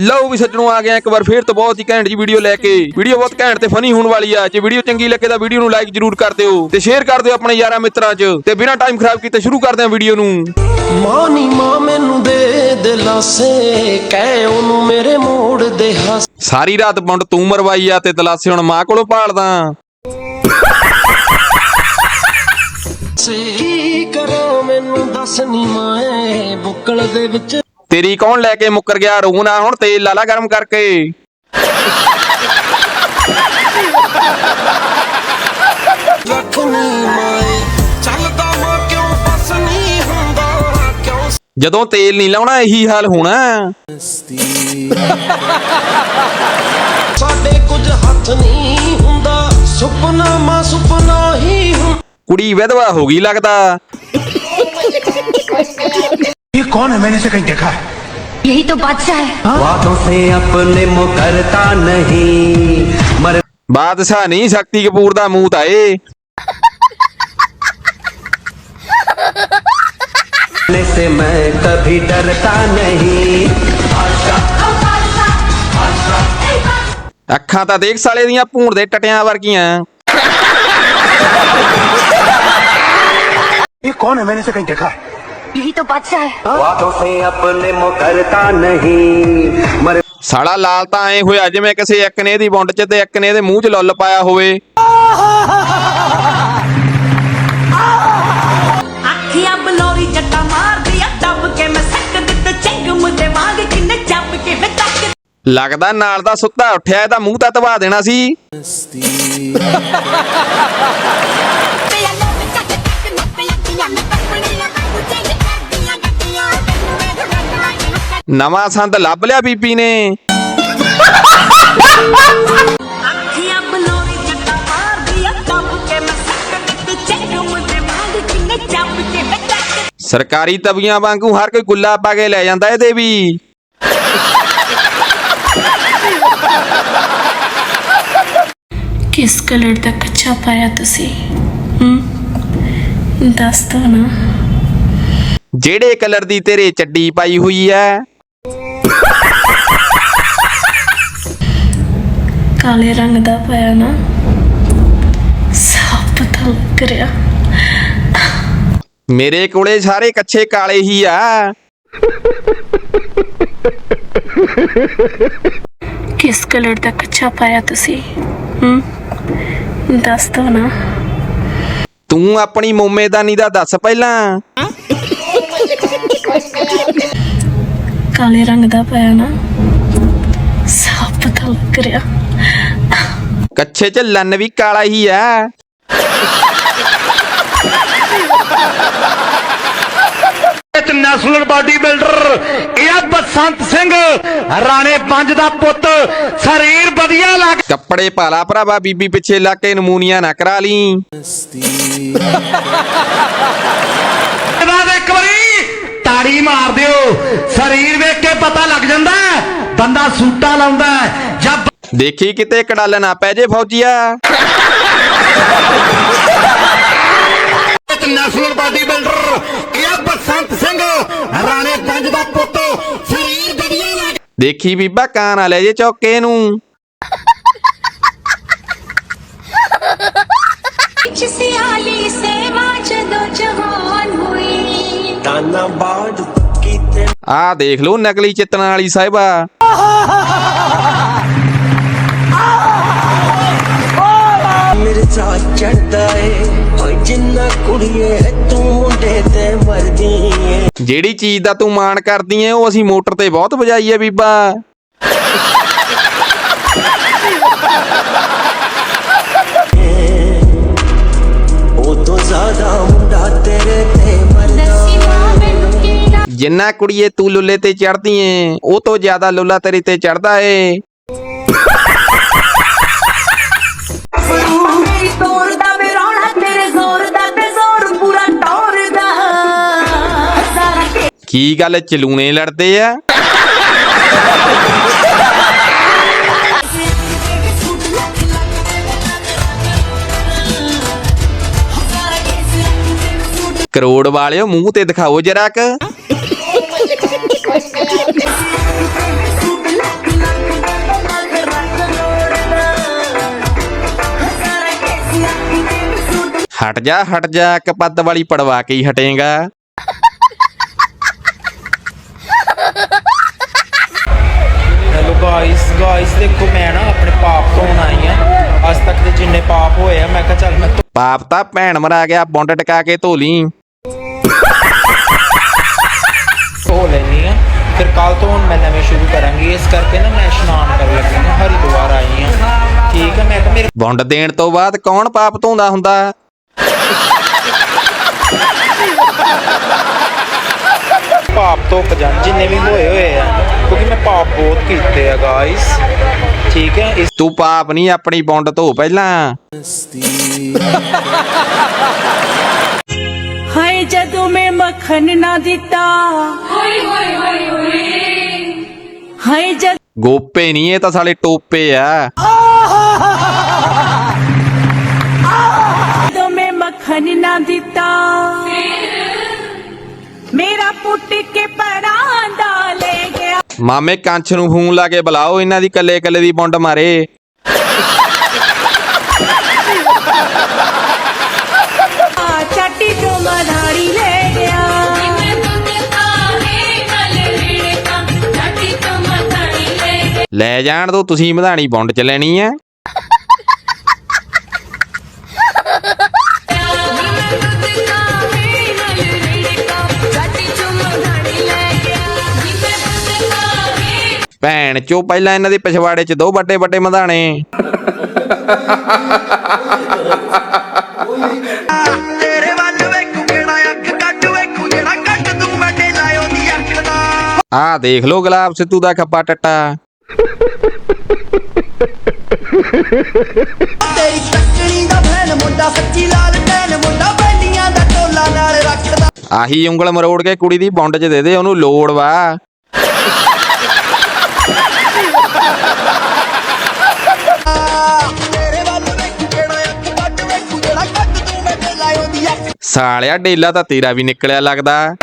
ਲਓ ਵੀ ਸੱਜਣੋ ਆ ਗਿਆ ਇੱਕ ਵਾਰ ਫੇਰ ਤੋਂ ਬਹੁਤ ਹੀ ਘੈਂਟ ਜੀ ਵੀਡੀਓ ਲੈ ਕੇ। ਵੀਡੀਓ ਬਹੁਤ ਘੈਂਟ ਤੇ ਫਨੀ ਹੋਣ ਵਾਲੀ ਆ। ਜੇ ਵੀਡੀਓ ਚੰਗੀ ਲੱਗੇ ਤਾਂ ਵੀਡੀਓ ਨੂੰ ਲਾਈਕ ਜਰੂਰ ਕਰ ਦਿਓ ਤੇ ਸ਼ੇਅਰ ਕਰ ਦਿਓ ਆਪਣੇ ਯਾਰਾਂ ਮਿੱਤਰਾਂ 'ਚ ਤੇ ਬਿਨਾਂ ਟਾਈਮ ਖਰਾਬ ਕੀਤੇ ਸ਼ੁਰੂ ਕਰਦੇ ਹਾਂ ਵੀਡੀਓ ਨੂੰ। ਮਾਂ ਨੀ ਮਾਂ ਮੈਨੂੰ ਦੇ ਦਿਲਾਸੇ ਕਹਿ ਉਹਨੂੰ ਮੇਰੇ ਮੋੜ ਦੇ ਹਾਸੇ। ਸਾਰੀ ਰਾਤ ਮੁੰਡ ਤੂੰ ਮਰਵਾਈ ਆ ਤੇ ਦਲਾਸੇ ਹੁਣ ਮਾਂ ਕੋਲੋਂ ਭਾਲਦਾ। ਕੀ ਕਰਾਂ ਮੈਨੂੰ ਦੱਸ ਨੀ ਮਾਏ ਬੁੱਕਲ ਦੇ ਵਿੱਚ ਤੇਰੀ ਕੌਣ ਲੈ ਕੇ ਮੁੱਕਰ ਗਿਆ? ਰੋਣਾ ਹੁਣ ਤੇਲ ਲਾਲਾ ਗਰਮ ਕਰਕੇ। ਜਦੋਂ ਤੇਲ ਨਹੀਂ ਲਾਉਣਾ ਇਹੀ ਹਾਲ ਹੋਣਾ। ਸਾਡੇ ਕੁਝ ਹੱਥ ਨਹੀਂ ਹੁੰਦਾ ਸੁਪਨਾ ਮਾਂ ਸੁਪਨਾ ਹੀ ਹੁੰਦਾ। ਕੁੜੀ ਵਿਧਵਾ ਹੋ ਗਈ ਲੱਗਦਾ। ये कौन है मैंने इसे कहीं देखा है यही तो बादशाह है वादों से अपने मुकरता नहीं मर ਬਾਦਸ਼ਾਹ ਨਹੀਂ ਸ਼ਕਤੀ ਕਪੂਰ ਦਾ ਮੂੰਹ ਤਾਂ ਏ ने से मैं कभी डरता नहीं ਅੱਖਾਂ ਤਾਂ ਦੇਖ ਸਾਲੇ ਦੀਆਂ ਭੂਣ ਦੇ ਟਟਿਆਂ ਵਰਗੀਆਂ ये कौन है मैंने इसे कहीं देखा है यही तो बादशाह है वादों से अपने मुकरता नहीं मर ਸਾਲਾ ਲਾਲ ਤਾਂ ਐ ਹੋਇਆ ਜਿਵੇਂ ਕਿਸੇ ਇੱਕ ਨੇ ਇਹਦੀ ਵੁੰਡ 'ਚ ਤੇ ਇੱਕ ਨੇ ਇਹਦੇ ਮੂੰਹ 'ਚ ਲੁੱਲ ਪਾਇਆ ਹੋਵੇ ਅੱਖੀਆਂ ਬਲੋਰੀ ਜੱਟਾ ਮਾਰਦੀ ਆ ਦੱਬ ਕੇ ਮੈਂ ਸੱਕ ਦਿੱਤੇ ਚੰਗ ਮੁੰਡੇ ਵਾਂਗ ਕਿੰਨੇ ਚੱਬ ਕੇ ਮੈਂ ਟੱਕ ਲੱਗਦਾ ਨਾਲ ਦਾ ਸੁੱਤਾ ਉੱਠਿਆ ਇਹਦਾ ਮੂੰਹ ਤਾਂ ਤਵਾ ਦੇਣਾ ਸੀ ਨਵਾਂ ਸੰਦ ਲੱਭ ਲਿਆ ਬੀਬੀ ਨੇ। ਅੱਖੀਆਂ ਬਲੋਰੀ ਜੱਟਾ ਮਾਰਦੀ ਆ ਦੱਬ ਕੇ ਮੈਂ ਸੱਕ ਦਿੱਤੇ ਚੰਗ ਮੁੰਡੇ ਵਾਂਗ ਕਿੰਨੇ ਚੱਬ ਕੇ ਮੈਂ ਟੱਕ ਸਰਕਾਰੀ ਤਵੀਆਂ ਵਾਂਗੂ ਹਰ ਕੋਈ ਗੁੱਲਾ ਪਾ ਕੇ ਲੈ ਜਾਂਦਾ ਇਹਦੇ ਵੀ। ਕਿਸ ਕਲਰ ਦਾ ਕੱਛਾ ਪਾਇਆ ਤੁਸੀਂ? ਹੂੰ? ਦੱਸ ਦੋ ਨਾ। ਜਿਹੜੇ ਕਲਰ ਦੀ ਤੇਰੇ ਚੱਡੀ ਪਾਈ ਹੋਈ ਐ। ਕਾਲੇ ਰੰਗ ਦਾ ਪਾਇਆ ਨਾ ਸਾਫ਼ ਪਤਾ ਲੱਗ ਰਿਹਾ। ਮੇਰੇ ਕੋਲੇ ਸਾਰੇ ਕੱਛੇ ਕਾਲੇ ਹੀ ਆ। ਕਿਸ ਕਲਰ ਦਾ ਕੱਛਾ ਪਾਇਆ ਤੁਸੀਂ? ਹੂੰ? ਦੱਸ ਦੋ ਨਾ। ਤੂੰ ਆਪਣੀ ਮੋਮੇਦਾਨੀ ਦਾ ਦੱਸ ਪਹਿਲਾਂ। ਕਾਲੇ ਰੰਗ ਦਾ ਪਾਇਆ ਨਾ ਸਾਫ਼ ਪਤਾ ਲੱਗ ਰਿਹਾ। ਕੱਛੇ ਚ ਲੰਨ ਵੀ ਕਾਲਾ ਹੀ ਆ। ਇੱਕ ਨੈਸ਼ਨਲ ਬਾਡੀ ਬਿਲਡਰ ਇਹ ਬਸੰਤ ਸਿੰਘ ਰਾਣੇ ਪੰਜ ਦਾ ਪੁੱਤ ਸਰੀਰ ਵਧੀਆ ਲੱਗ ਕੱਪੜੇ ਪਾਲਾ ਭਰਾਵਾ ਬੀਬੀ ਪਿੱਛੇ ਲਾ ਕੇ ਨਮੂਨੀਆ ਨਾ ਕਰਾ ਲਈ। ਇੱਕ ਵਾਰੀ ਤਾੜੀ ਮਾਰ ਦਿਓ। ਸਰੀਰ ਵੇਖ ਕੇ ਪਤਾ ਲੱਗ ਜਾਂਦਾ ਹੈ, ਬੰਦਾ ਸੂਟਾ ਲਾਉਂਦਾ ਹੈ ਜਾਂ ਦੇਖੀ ਕਿਤੇ ਕੜਾਲ ਨਾ ਪੈ ਜੇ ਫੌਜੀਆ। ਇੱਕ ਨੈਸ਼ਨਲ ਬਾਡੀ ਬਿਲਡਰ ਇਹ ਬਸੰਤ ਸਿੰਘ ਰਾਣੇ ਪੰਜ ਦਾ ਪੁੱਤ ਸਰੀਰ ਵਧੀਆ ਲੱਗ ਦੇਖੀ ਬੀਬਾ ਕਾਂ ਨਾ ਲੈ ਜੇ ਚੌਕੇ ਨੂੰ। ਸਿਆਲੀ ਸੇਵਾ ਜਦੋਂ ਜਹਾਨ ਹੋਈ। ਤਾਨਾ ਬਾੜ ਕੀਤੇ ਆਹ ਦੇਖ ਲਓ ਨਕਲੀ ਚਿੱਤਨਾਂ ਵਾਲੀ ਸਾਹਿਬਾ। ਚਾਹ ਚੜਦਾ ਏ। ਓਏ ਜਿੰਨਾ ਕੁੜੀਏ ਤੂੰ ਮੁੰਡੇ ਤੇ ਮਰਦੀ ਏ ਜਿਹੜੀ ਚੀਜ਼ ਦਾ ਤੂੰ ਮਾਣ ਕਰਦੀ ਐ ਉਹ ਅਸੀਂ ਮੋਟਰ ਤੇ ਬਹੁਤ ਵਜਾਈ ਐ ਬੀਬਾ। ਉਹ ਤੋਂ ਜ਼ਿਆਦਾ ਮੁੰਡਾ ਤੇਰੇ ਤੇ ਮਰਦਾ ਜਿੰਨਾ ਕੁੜੀਏ ਤੂੰ ਲੁੱਲੇ ਤੇ ਚੜਦੀ ਏ ਉਹ ਤੋਂ ਜ਼ਿਆਦਾ ਲੁੱਲਾ ਤੇਰੇ ਤੇ ਚੜਦਾ ਏ। ਮੇਰੀ ਤੋਰ ਦਾ ਤੇਰੇ ਜ਼ੋਰ ਦਾ, ਤੇ ਜ਼ੋਰ ਪੂਰਾ ਟੌਰ ਕੀ ਗੱਲ ਚਲੂਣੇ ਲੜਦੇ ਆ? ਕਰੋੜ ਵਾਲਿਓ, ਮੂੰਹ ਤੇ ਦਿਖਾਓ ਜਰਾ ਕ। ਹਟ ਜਾ ਹਟ ਜਾ ਇੱਕ ਪੱਦ ਵਾਲੀ ਪੜਵਾ ਕੇ ਹੀ ਹਟੇਗਾ। ਹੈਲੋ ਗਾਇਸ ਗਾਇਸ ਦੇਖੋ ਮੈਂ ਨਾ ਆਪਣੇ ਪਾਪ ਤੋਂ ਆਈ ਆ ਅੱਜ ਤੱਕ ਦੇ ਜਿੰਨੇ ਪਾਪ ਹੋਏ ਆ ਮੈਂ ਕਿਹਾ ਚੱਲ ਮੈਂ ਪਾਪ ਤਾਂ ਭੈਣ ਮਰਾ ਗਿਆ ਬੁੰਡ ਟਕਾ ਕੇ ਧੋ ਲਈ। ਧੋ ਲੈਣੀ ਆ ਫਿਰ ਕੱਲ ਤੋਂ ਹੁਣ ਮੈਂ ਨਵੇਂ ਸ਼ੁਰੂ ਕਰਾਂਗੀ। ਇਸ ਕਰਕੇ ਨਾ ਮੈਂ ਇਸ਼ਨਾਨ ਕਰਨ ਲੱਗੀ ਹਾਂ ਹਰਿਦੁਆਰ ਆਈ ਆ ਠੀਕ ਹੈ ਮੈਂ ਕਿਹਾ ਮੇਰੇ ਬੁੰਡ ਦੇਣ ਤੋਂ ਬਾਅਦ ਕੌਣ ਪਾਪ ਧੋਂਦਾ ਹੁੰਦਾ? ਪਾਪ ਤੋਂ ਜਾਣ ਜਿੰਨੇ ਵੀ ਹੋਏ ਹੋਏ ਆ ਕਿਉਂਕਿ ਮੈਂ ਪਾਪ ਬਹੁਤ ਕੀਤੇ ਆ ਗਾਇਸ ਠੀਕ ਹੈ ਇਸ ਤੂੰ ਪਾਪ ਨਹੀਂ ਆਪਣੀ ਬੁੰਡ ਧੋ ਪਹਿਲਾਂ। ਹਾਏ ਜਦੋਂ ਮੈਂ ਮੱਖਣ ਨਾ ਦਿੱਤਾ। ਹਾਏ ਹਾਏ ਹਾਏ ਹਾਏ। ਜਦ ਗੋਪੇ ਨਹੀਂ ਇਹ ਤਾਂ ਸਾਲੇ ਟੋਪੇ ਆ। ਜਦੋਂ ਮੈਂ ਮੱਖਣ ਨਾ ਦਿੱਤਾ। ਪੁੱਟ ਕੇ ਪਰਾਂ ਦਾ ਲੈ ਗਿਆ। ਮਾਮੇ ਕੰਛ ਨੂੰ ਫੋਨ ਲਾ ਕੇ ਬੁਲਾਓ ਇਹਨਾਂ ਦੀ ਕੱਲੇ ਕੱਲੇ ਦੀ ਬੁੰਡ ਮਾਰੇ। ਚਾਟੀ ਤੋਂ ਲੈ ਗਿਆ। ਲੈ ਜਾਣ ਦੋ ਤੁਸੀਂ ਮਧਾਣੀ ਬੁੰਡ ਚ ਲੈਣੀ ਆ। ਭੈਣ ਚੋ ਪਹਿਲਾਂ ਇਹਨਾਂ ਦੇ ਪਿਛਵਾੜੇ ਚ ਦੋ ਵੱਡੇ ਵੱਡੇ ਮਧਾਣੇ। ਤੇਰੇ ਵੱਲ ਵੇਖੂ ਕਿਹੜਾ ਅੱਖ ਕੱਟ ਵੇਖੂ ਜਿਹੜਾ ਕੱਟ ਤੂੰ ਮੈਂ ਲਾਇਓ ਦੀ ਅੱਖ ਦਾ। ਆਹ ਦੇਖ ਲਓ ਗੁਲਾਬ ਸਿੱਧੂ ਦਾ ਖੱਪਾ ਟੱਟਾ। ਤੇਰੀ ਟੱਕਣੀ ਦਾ ਫੈਨ ਮੁੰਡਾ ਸੱਚੀ ਲਾਲ ਟੈਨ ਮੁੰਡਾ ਬੈਲੀਆਂ ਦਾ ਟੋਲਾ ਨਾਲ ਰੱਖਦਾ। ਆਹੀ ਉਂਗਲ ਮਰੋੜ ਕੇ ਕੁੜੀ ਦੀ ਬੁੰਡ ਚ ਦੇ ਦੇ ਉਹਨੂੰ ਲੋੜ ਵਾ। ਸਾਲਿਆ ਡੇਲਾ ਤਾਂ ਤੇਰਾ ਵੀ ਨਿਕਲਿਆ ਲੱਗਦਾ।